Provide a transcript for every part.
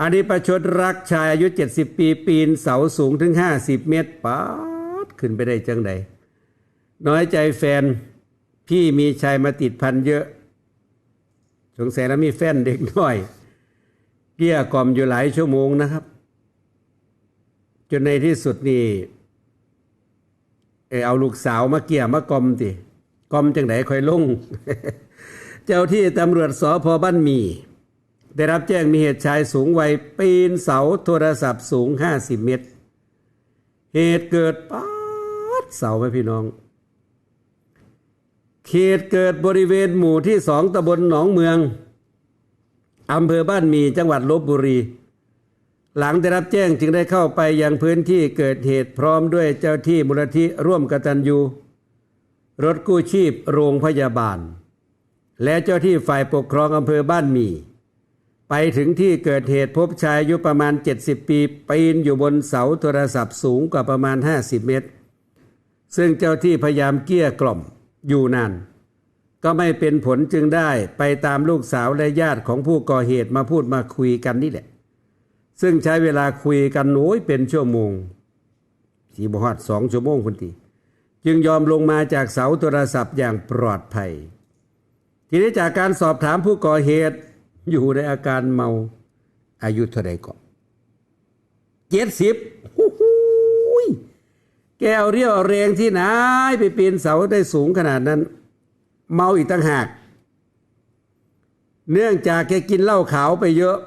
อันนี้ประชดรักชายอายุ 70 ปีปีนเสาสูงถึง 50 เมตรปาดขึ้นไปได้จังใดน้อยใจแฟนพี่มีชายมาติดพันเยอะ สงสัยแล้วมีแฟนเด็กน้อย เกลี้ยกล่อมอยู่หลายชั่วโมงนะครับ จนในที่สุดนี่เออเอาลูกสาวมาเกลี่ยมากล่อมติกล่อมจังไหนค่อยลง เจ้าที่ตำรวจสพบ้านมี ได้รับแจ้งมีเหตุชายสูงวัยปีนเสาโทรศัพท์สูง 50 เมตร เหตุเกิดป๊าดเสาไหมพี่น้อง เขตเกิดบริเวณหมู่ที่สองตำบลหนองเมืองอำเภอบ้านมีจังหวัดลบบุรี หลังได้รับแจ้งจึงได้เข้าไปยังพื้นที่เกิดเหตุพร้อมด้วยเจ้าที่มูลนิธิร่วมกตัญญูรถกู้ชีพโรงพยาบาล และเจ้าที่ฝ่ายปกครองอำเภอบ้านมี ไปถึงที่เกิดเหตุพบชายอายุประมาณ 70 ปีปีนอยู่บนเสาโทรศัพท์สูงกว่าประมาณ 50 เมตร ซึ่งเจ้าที่พยายามเกี้ยกล่อมอยู่นาน ก็ไม่เป็นผลจึงได้ไปตามลูกสาวและญาติของผู้ก่อเหตุมาพูดมาคุยกันนี่แหละ ซึ่งใช้เวลาคุยกันโน้ยเป็นชั่วโมงสีบฮอดสองชั่วโมงคุณตีจึงยอมลงมาจากเสาโทรศัพท์อย่างปลอดภัย ทีนี้จากการสอบถามผู้ก่อเหตุ อยู่ในอาการเมาอายุเท่าไรก่อนเจ็ดสิบแกเอาเรี่ยวเอาแรงที่ไหนไปปีนเสาได้สูงขนาดนั้น เมาอีกตั้งหาก เนื่องจากแกกินเหล้าขาวไปเยอะ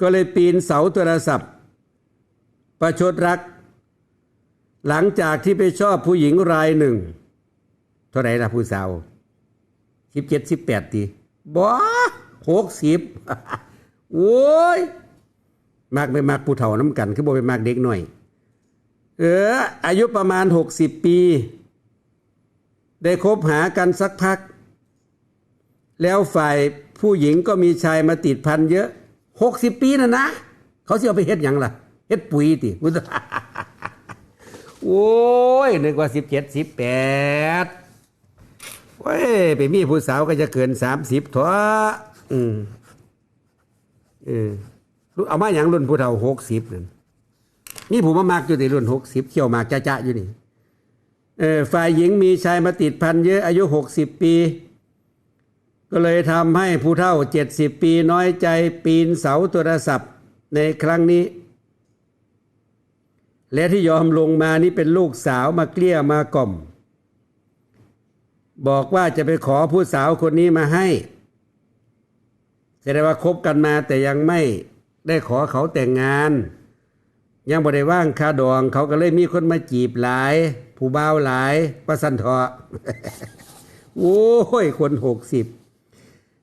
ก็เลยปีนเสาโทรศัพท์ ประชดรัก หลังจากที่ไปชอบผู้หญิงรายหนึ่ง เท่าไหร่ละผู้สาวสิบเจ็ดสิบแปดตีบ้า หกสิบโอ้ยมากไปมากผู้เฒ่าน้ำกัน คือบ่ไปมากเด็กหน่อย เออ อายุประมาณหกสิบปี ได้คบหากันสักพัก แล้วฝ่ายผู้หญิงก็มีชายมาติดพันเยอะหกสิบปีนะนะ เขาเสียไปเฮ็ดหยังล่ะเฮ็ดปุ๋ยติโอ้ยนึกว่าสิบเจ็ดสิบแปดเว้ย ไปมีผู้สาวก็จะเกินสามสิบถอะ อืมเออเอามาอย่างรุ่นผู้เฒ่าหกสิบนั่นนี่ผมมามากอยู่ในรุ่นหกสิบเขี่ยวมากจ้าจ้าอยู่นี่เออฝ่ายหญิงมีชายมาติดพันเยอะอายุหกสิบปี ก็เลยทำให้ผู้เฒ่าเจ็ดสิบปีน้อยใจปีนเสาโทรศัพท์ในครั้งนี้ และที่ยอมลงมานี่เป็นลูกสาวมาเกลี้ยมากล่อม บอกว่าจะไปขอผู้สาวคนนี้มาให้ แสดงว่าคบกันมาแต่ยังไม่ได้ขอเขาแต่งงาน ยังบ่ได้ว่างคาดอง เขาก็เลยมีคนมาจีบหลาย ผู้บ่าวหลายประสันเถาะโอ้ยคนหกสิบ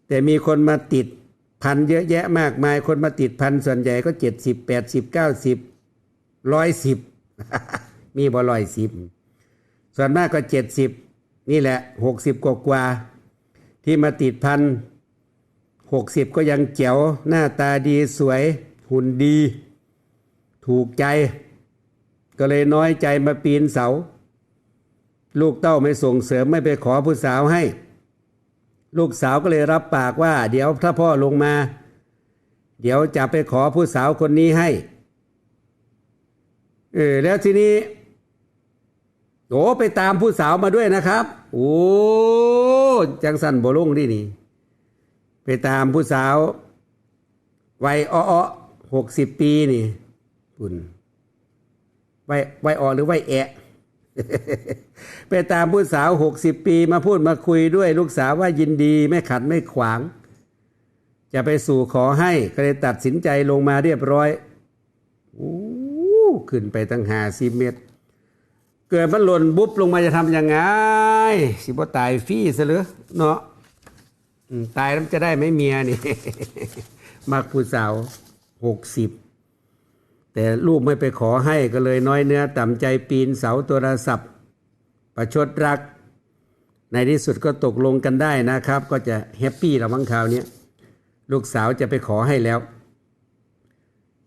แต่มีคนมาติดพันเยอะแยะมากมาย คนมาติดพันส่วนใหญ่ก็เจ็ดสิบแปดสิบเก้าสิบร้อยสิบมีบ่ร้อยสิบส่วนมากก็เจ็ดสิบนี่แหละหกสิบกว่าๆที่มาติดพัน หกสิบก็ยังเจ๋วหน้าตาดีสวย หุ่นดี ถูกใจ ก็เลยน้อยใจมาปีนเสา ลูกเต้าไม่ส่งเสริมไม่ไปขอผู้สาวให้ ลูกสาวก็เลยรับปากว่า เดี๋ยวถ้าพ่อลงมา เดี๋ยวจะไปขอผู้สาวคนนี้ให้เออแล้วทีนี้โอ้ไปตามผู้สาวมาด้วยนะครับ โอ้จังสันโบลงนี่นี่ ไปตามผู้สาววัยอ้อหกสิบปีนี่คุณวัยวัยอ้อหรือวัยแอะไปตามผู้สาวหกสิบปี มาพูดมาคุยด้วยลูกสาวว่ายินดีไม่ขัดไม่ขวาง จะไปสู่ขอให้ก็เลยตัดสินใจลงมาเรียบร้อยโอ้ขึ้นไปตั้งหาสิเมตร เกิดมันหล่นบุ๊บลงมาจะทำยังไง สิบ่ตายฟรีซะหรือเนาะ ตายแล้วจะได้ไหมเมียนี่ มักผู้สาวหกสิบแต่ลูกไม่ไปขอให้ก็เลยน้อยเนื้อ ต่ำใจปีนเสาโทรศัพท์ประชดรัก ในที่สุดก็ตกลงกันได้นะครับ ก็จะแฮปปี้ละมั้งคราวนี้ลูกสาวจะไปขอให้แล้ว